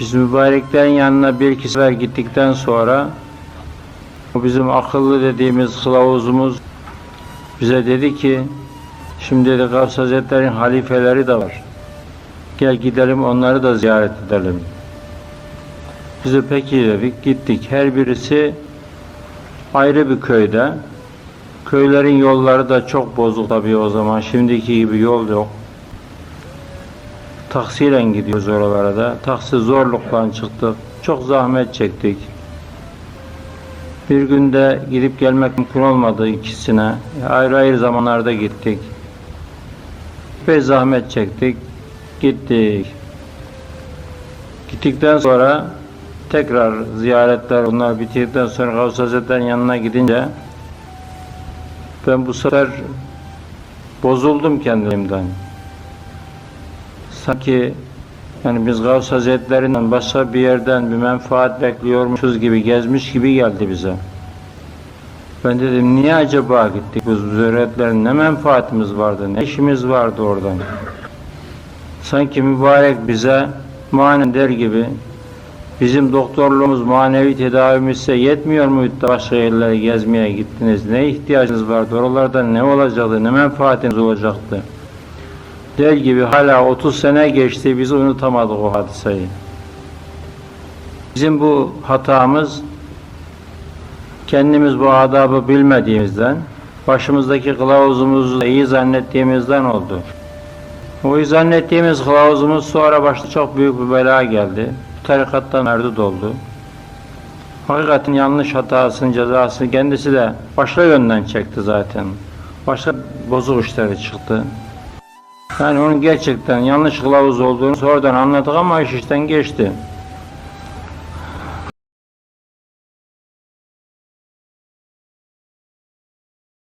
Biz mübareklerin yanına bir sefer gittikten sonra o bizim akıllı dediğimiz kılavuzumuz bize dedi ki şimdi dedi Gavs Hazretleri'nin halifeleri de var. Gel gidelim onları da ziyaret edelim. Biz de peki dedik gittik. Her birisi ayrı bir köyde. Köylerin yolları da çok bozuk tabii o zaman. Şimdiki gibi yol yok. Taksiyle gidiyoruz oralara da. Taksi zorlukla çıktık. Çok zahmet çektik. Bir günde gidip gelmek mümkün olmadı ikisine. Ayrı ayrı zamanlarda gittik. Ve zahmet çektik. Gittik. Gittikten sonra tekrar ziyaretler onlar bitirdikten sonra Gavs Hazretleri'nin yanına gidince ben bu sefer bozuldum kendimden. Sanki yani biz Gavs Hazretlerinden başka bir yerden bir menfaat bekliyormuşuz gibi gezmiş gibi geldi bize. Ben dedim niye acaba gittik bu zürriyetlerin ne menfaatimiz vardı ne işimiz vardı oradan. Sanki mübarek bize manen der gibi bizim doktorluğumuz manevi tedavimizse yetmiyor da başka yerlere gezmeye gittiniz ne ihtiyacınız vardı oralarda ne olacaktı ne menfaatiniz olacaktı. Der gibi hala 30 sene geçti biz unutamadık o hadiseyi. Bizim bu hatamız kendimiz bu adabı bilmediğimizden başımızdaki kılavuzumuzu iyi zannettiğimizden oldu. O iyi zannettiğimiz kılavuzumuz sonra başta çok büyük bir bela geldi. Bu tarikattan merdut oldu. Hakikaten yanlış hatasının cezasını kendisi de başka yönden çekti zaten. Başka bozuk işleri çıktı. Yani onun gerçekten yanlış kılavuz olduğunu sonradan anladık ama iş işten geçti.